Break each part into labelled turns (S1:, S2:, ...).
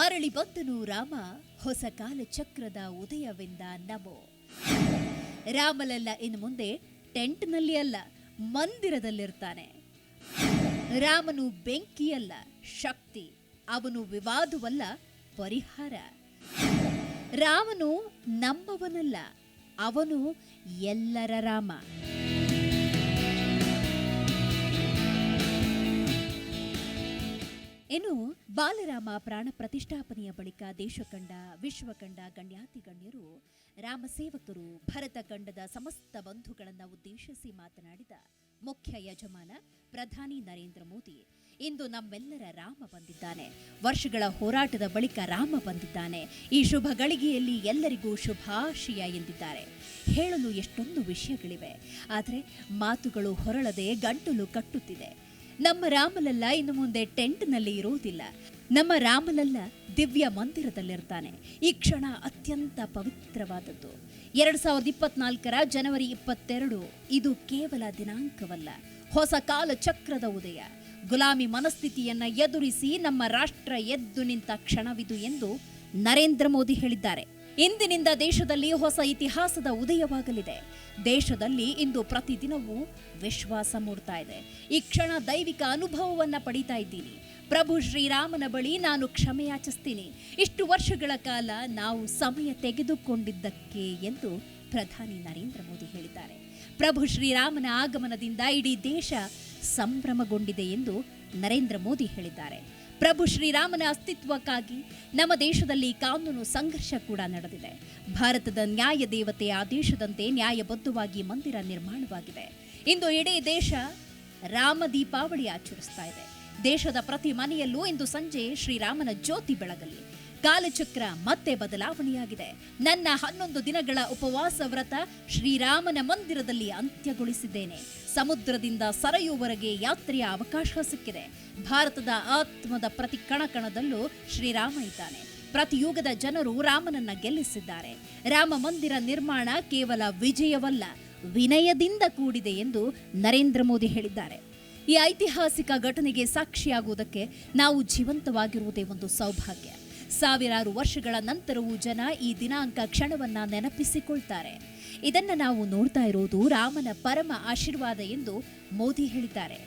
S1: ಮರಳಿ ಬಂದನು ರಾಮ. ಹೊಸ ಕಾಲ ಚಕ್ರದ ಉದಯವೆಂದ ನಮೋ. ರಾಮಲಲ್ಲ ಇನ್ನು ಮುಂದೆ ಟೆಂಟ್ನಲ್ಲಿ ಅಲ್ಲ, ಮಂದಿರದಲ್ಲಿರ್ತಾನೆ. ರಾಮನು ಬೆಂಕಿಯಲ್ಲ, ಶಕ್ತಿ, ಅವನು ವಿವಾದವಲ್ಲ, ಪರಿಹಾರ. ರಾಮನು ನಮ್ಮವನಲ್ಲ, ಅವನು ಎಲ್ಲರ ರಾಮ. ಇನ್ನು ಬಾಲರಾಮ ಪ್ರಾಣ ಪ್ರತಿಷ್ಠಾಪನೆಯ ಬಳಿಕ ದೇಶಕಂಡ, ವಿಶ್ವಕಂಡ ವಿಶ್ವ ಕಂಡ ಗಣ್ಯಾತಿ ಗಣ್ಯರು ರಾಮ ಸೇವಕರು ಭರತ ಕಂಡದ ಸಮಸ್ತ ಬಂಧುಗಳನ್ನು ಉದ್ದೇಶಿಸಿ ಮಾತನಾಡಿದ ಮುಖ್ಯ ಯಜಮಾನ ಪ್ರಧಾನಿ ನರೇಂದ್ರ ಮೋದಿ, ಇಂದು ನಮ್ಮೆಲ್ಲರ ರಾಮ ಬಂದಿದ್ದಾನೆ. ವರ್ಷಗಳ ಹೋರಾಟದ ಬಳಿಕ ರಾಮ ಬಂದಿದ್ದಾನೆ. ಈ ಶುಭ ಗಳಿಗೆಯಲ್ಲಿ ಎಲ್ಲರಿಗೂ ಶುಭಾಶಯ ಎಂದಿದ್ದಾರೆ. ಹೇಳಲು ಎಷ್ಟೊಂದು ವಿಷಯಗಳಿವೆ. ಆದರೆ ಮಾತುಗಳು ಹೊರಳದೆ ಗಂಟಲು ಕಟ್ಟುತ್ತಿದೆ. ನಮ್ಮ ರಾಮಲಲ್ಲ ಇನ್ನು ಮುಂದೆ ಟೆಂಟ್ನಲ್ಲಿ ಇರುವುದಿಲ್ಲ. ನಮ್ಮ ರಾಮಲಲ್ಲ ದಿವ್ಯ ಮಂದಿರದಲ್ಲಿರ್ತಾನೆ. ಈ ಕ್ಷಣ ಅತ್ಯಂತ ಪವಿತ್ರವಾದದ್ದು. ಎರಡ್ ಸಾವಿರದ ಇಪ್ಪತ್ನಾಲ್ಕರ ಜನವರಿ ಇಪ್ಪತ್ತೆರಡು, ಇದು ಕೇವಲ ದಿನಾಂಕವಲ್ಲ. ಹೊಸ ಕಾಲ ಚಕ್ರದ ಉದಯ. ಗುಲಾಮಿ ಮನಸ್ಥಿತಿಯನ್ನ ಎದುರಿಸಿ ನಮ್ಮ ರಾಷ್ಟ್ರ ಎದ್ದು ನಿಂತ ಕ್ಷಣವಿದು ಎಂದು ನರೇಂದ್ರ ಮೋದಿ ಹೇಳಿದ್ದಾರೆ. ಇಂದಿನಿಂದ ದೇಶದಲ್ಲಿ ಹೊಸ ಇತಿಹಾಸದ ಉದಯವಾಗಲಿದೆ. ದೇಶದಲ್ಲಿ ಇಂದು ಪ್ರತಿದಿನವೂ ವಿಶ್ವಾಸ ಮೂಡ್ತಾ ಇದೆ. ಈ ಕ್ಷಣ ದೈವಿಕ ಅನುಭವವನ್ನ ಪಡಿತಾ ಇದ್ದೀನಿ. ಪ್ರಭು ಶ್ರೀರಾಮನ ಬಳಿ ನಾನು ಕ್ಷಮೆಯಾಚಿಸ್ತೀನಿ ಇಷ್ಟು ವರ್ಷಗಳ ಕಾಲ ನಾವು ಸಮಯ ತೆಗೆದುಕೊಂಡಿದ್ದಕ್ಕೆ ಎಂದು ಪ್ರಧಾನಿ ನರೇಂದ್ರ ಮೋದಿ ಹೇಳಿದ್ದಾರೆ. ಪ್ರಭು ಶ್ರೀರಾಮನ ಆಗಮನದಿಂದ ಇಡೀ ದೇಶ ಸಂಭ್ರಮಗೊಂಡಿದೆ ಎಂದು ನರೇಂದ್ರ ಮೋದಿ ಹೇಳಿದ್ದಾರೆ. ಪ್ರಭು ಶ್ರೀರಾಮನ ಅಸ್ತಿತ್ವಕ್ಕಾಗಿ ನಮ್ಮ ದೇಶದಲ್ಲಿ ಕಾನೂನು ಸಂಘರ್ಷ ಕೂಡ ನಡೆದಿದೆ. ಭಾರತದ ನ್ಯಾಯ ದೇವತೆಯ ಆದೇಶದಂತೆ ನ್ಯಾಯಬದ್ಧವಾಗಿ ಮಂದಿರ ನಿರ್ಮಾಣವಾಗಿದೆ. ಇಂದು ಇಡೀ ದೇಶ ರಾಮ ದೀಪಾವಳಿ ಆಚರಿಸ್ತಾ ಇದೆ. ದೇಶದ ಪ್ರತಿ ಮನೆಯಲ್ಲೂ ಇಂದು ಸಂಜೆ ಶ್ರೀರಾಮನ ಜ್ಯೋತಿ ಬೆಳಗಲಿ. ಕಾಲಚಕ್ರ ಮತ್ತೆ ಬದಲಾವಣೆಯಾಗಿದೆ. ನನ್ನ ಹನ್ನೊಂದು ದಿನಗಳ ಉಪವಾಸ ವ್ರತ ಶ್ರೀರಾಮನ ಮಂದಿರದಲ್ಲಿ ಅಂತ್ಯಗೊಳಿಸಿದ್ದೇನೆ. ಸಮುದ್ರದಿಂದ ಸರಯುವರೆಗೆ ಯಾತ್ರೆಯ ಅವಕಾಶ ಸಿಕ್ಕಿದೆ. ಭಾರತದ ಆತ್ಮದ ಪ್ರತಿ ಕಣಕಣದಲ್ಲೂ ಶ್ರೀರಾಮ ಇದ್ದಾನೆ. ಪ್ರತಿ ಯುಗದ ಜನರು ರಾಮನನ್ನ ಗೆಲ್ಲಿಸಿದ್ದಾರೆ. ರಾಮ ಮಂದಿರ ನಿರ್ಮಾಣ ಕೇವಲ ವಿಜಯವಲ್ಲ, ವಿನಯದಿಂದ ಕೂಡಿದೆ ಎಂದು ನರೇಂದ್ರ ಮೋದಿ ಹೇಳಿದ್ದಾರೆ. ಈ ಐತಿಹಾಸಿಕ ಘಟನೆಗೆ ಸಾಕ್ಷಿಯಾಗುವುದಕ್ಕೆ ನಾವು ಜೀವಂತವಾಗಿರುವುದೇ ಒಂದು ಸೌಭಾಗ್ಯ. ಸಾವಿರಾರು ವರ್ಷಗಳ ನಂತರವೂ ಜನ ಈ ದಿನಾಂಕ ಕ್ಷಣವನ್ನ ನೆನಪಿಸಿಕೊಳ್ತಾರೆ. ಇದನ್ನು ನಾವು ನೋಡ್ತಾ ಇರೋದು ರಾಮನ ಪರಮ ಆಶೀರ್ವಾದ ಎಂದು ಮೋದಿ ಹೇಳಿದ್ದಾರೆ.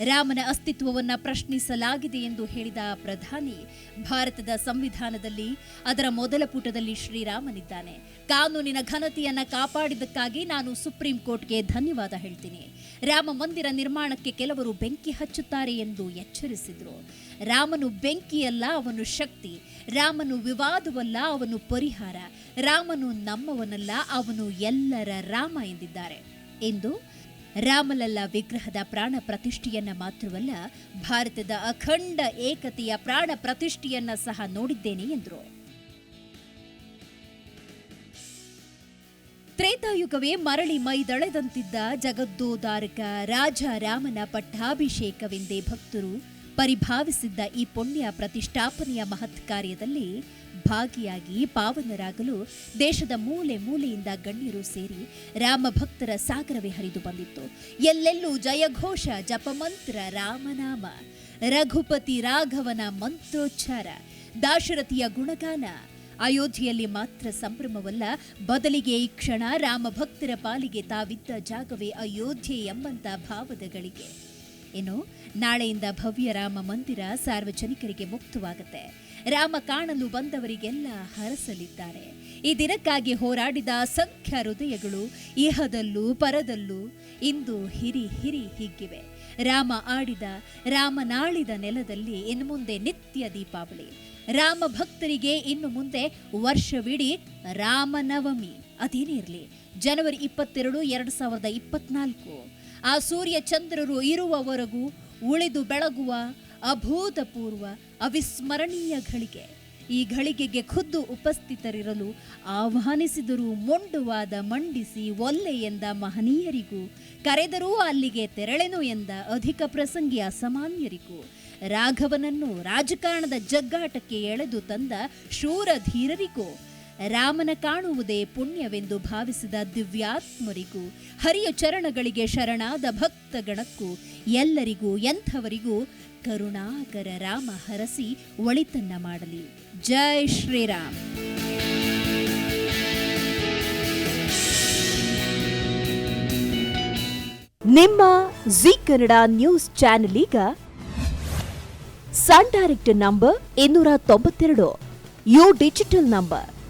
S1: ರಾಮನ ಅಸ್ತಿತ್ವವನ್ನ ಪ್ರಶ್ನಿಸಲಾಗಿದೆ ಎಂದು ಹೇಳಿದ ಪ್ರಧಾನಿ, ಭಾರತದ ಸಂವಿಧಾನದಲ್ಲಿ ಅದರ ಮೊದಲ ಪುಟದಲ್ಲಿ ಶ್ರೀರಾಮನಿದ್ದಾನೆ. ಕಾನೂನಿನ ಘನತೆಯನ್ನು ಕಾಪಾಡಿದ್ದಕ್ಕಾಗಿ ನಾನು ಸುಪ್ರೀಂ ಕೋರ್ಟ್ಗೆ ಧನ್ಯವಾದ ಹೇಳ್ತೀನಿ. ರಾಮ ಮಂದಿರ ನಿರ್ಮಾಣಕ್ಕೆ ಕೆಲವರು ಬೆಂಕಿ ಹಚ್ಚುತ್ತಾರೆ ಎಂದು ಎಚ್ಚರಿಸಿದರು. ರಾಮನು ಬೆಂಕಿಯಲ್ಲ, ಅವನು ಶಕ್ತಿ. ರಾಮನು ವಿವಾದವಲ್ಲ, ಅವನು ಪರಿಹಾರ. ರಾಮನು ನಮ್ಮವನಲ್ಲ, ಅವನು ಎಲ್ಲರ ರಾಮ ಎಂದಿದ್ದಾರೆ. ಎಂದು ರಾಮಲಲ್ಲ ವಿಗ್ರಹದ ಪ್ರಾಣ ಪ್ರತಿಷ್ಠೆಯನ್ನ ಮಾತ್ರವಲ್ಲ, ಭಾರತದ ಅಖಂಡ ಏಕತೆಯ ಪ್ರಾಣ ಪ್ರತಿಷ್ಠೆಯನ್ನ ಸಹ ನೋಡಿದ್ದೇನೆ ಎಂದರು. ತ್ರೇತಾಯುಗವೇ ಮರಳಿ ಮೈದಳೆದಂತಿದ್ದ ಜಗದ್ದೋದಾರಕ ರಾಜ ರಾಮನ ಪಟ್ಟಾಭಿಷೇಕವೆಂದೇ ಭಕ್ತರು ಪರಿಭಾವಿಸಿದ್ದ ಈ ಪುಣ್ಯ ಪ್ರತಿಷ್ಠಾಪನೆಯ ಮಹತ್ ಕಾರ್ಯದಲ್ಲಿ ಭಾಗಿಯಾಗಿ ಪಾವನರಾಗಲು ದೇಶದ ಮೂಲೆ ಮೂಲೆಯಿಂದ ಗಣ್ಯರು ಸೇರಿ ರಾಮ ಭಕ್ತರ ಸಾಗರವೇ ಹರಿದು ಬಂದಿತ್ತು. ಎಲ್ಲೆಲ್ಲೂ ಜಯಘೋಷ, ಜಪಮಂತ್ರ, ರಾಮನಾಮ, ರಘುಪತಿ ರಾಘವನ ಮಂತ್ರೋಚ್ಚಾರ, ದಾಶರಥಿಯ ಗುಣಗಾನ, ಅಯೋಧ್ಯೆಯಲ್ಲಿ ಮಾತ್ರ ಸಂಭ್ರಮವಲ್ಲ, ಬದಲಿಗೆ ಈ ಕ್ಷಣ ರಾಮ ಭಕ್ತರ ಪಾಲಿಗೆ ತಾವಿದ್ದ ಜಾಗವೇ ಅಯೋಧ್ಯೆ ಎಂಬಂತ ಭಾವದ ಗಳಿಗೆ ಇನ್ನು ನಾಳೆಯಿಂದ ಭವ್ಯ ರಾಮ ಮಂದಿರ ಸಾರ್ವಜನಿಕರಿಗೆ ಮುಕ್ತವಾಗುತ್ತೆ. ರಾಮ ಕಾಣಲು ಬಂದವರಿಗೆಲ್ಲ ಹರಸಲಿದ್ದಾರೆ. ಈ ದಿನಕ್ಕಾಗಿ ಹೋರಾಡಿದ ಅಸಂಖ್ಯ ಹೃದಯಗಳು ಇಹದಲ್ಲೂ ಪರದಲ್ಲೂ ಇಂದು ಹಿರಿ ಹಿರಿ ಹಿಗ್ಗಿವೆ. ರಾಮ ಆಡಿದ ರಾಮನಾಳಿದ ನೆಲದಲ್ಲಿ ಇನ್ನು ಮುಂದೆ ನಿತ್ಯ ದೀಪಾವಳಿ. ರಾಮ ಭಕ್ತರಿಗೆ ಇನ್ನು ಮುಂದೆ ವರ್ಷವಿಡೀ ರಾಮನವಮಿ ಅದೇನೇ ಇರಲಿ, ಜನವರಿ ಇಪ್ಪತ್ತೆರಡು, ಎರಡು ಸಾವಿರದ ಇಪ್ಪತ್ನಾಲ್ಕು. ಆ ಸೂರ್ಯ ಚಂದ್ರರು ಇರುವವರೆಗೂ ಉಳಿದು ಬೆಳಗುವ ಅಭೂತಪೂರ್ವ ಅವಿಸ್ಮರಣೀಯ ಘಳಿಗೆ. ಈ ಘಳಿಗೆಗೆ ಖುದ್ದು ಉಪಸ್ಥಿತರಿರಲು ಆಹ್ವಾನಿಸಿದರೂ ಮೊಂಡುವಾದ ಮಂಡಿಸಿ ಒಲ್ಲೆ ಎಂದ ಮಹನೀಯರಿಗೂ, ಕರೆದರೂ ಅಲ್ಲಿಗೆ ತೆರಳೆನು ಎಂದ ಅಧಿಕ ಪ್ರಸಂಗಿ ಅಸಾಮಾನ್ಯರಿಗೂ. ರಾಘವನನ್ನು ರಾಜಕಾರಣದ ಜಗ್ಗಾಟಕ್ಕೆ ಎಳೆದು ತಂದ ಶೂರ ಧೀರರಿಗೂ ರಾಮನ ಕಾಣುವುದೇ ಪುಣ್ಯವೆಂದು ಭಾವಿಸಿದ ದಿವ್ಯಾತ್ಮರಿಗೂ, ಹರಿಯ ಚರಣಗಳಿಗೆ ಶರಣಾದ ಭಕ್ತಗಣಕ್ಕೂ, ಎಲ್ಲರಿಗೂ, ಎಂಥವರಿಗೂ ಕರುಣಾಕರ ರಾಮ ಹರಸಿ ಒಳಿತನ್ನ ಮಾಡಲಿ. ಜೈ ಶ್ರೀರಾಮ್.
S2: ನಿಮ್ಮ ಜಿ ಕನ್ನಡ ನ್ಯೂಸ್ ಚಾನೆಲ್ ಈಗ ಸನ್ ಡೈರೆಕ್ಟ್ ನಂಬರ್ ಇನ್ನೂರ ತೊಂಬತ್ತೆರಡು, ಯು ಡಿಜಿಟಲ್ ನಂಬರ್.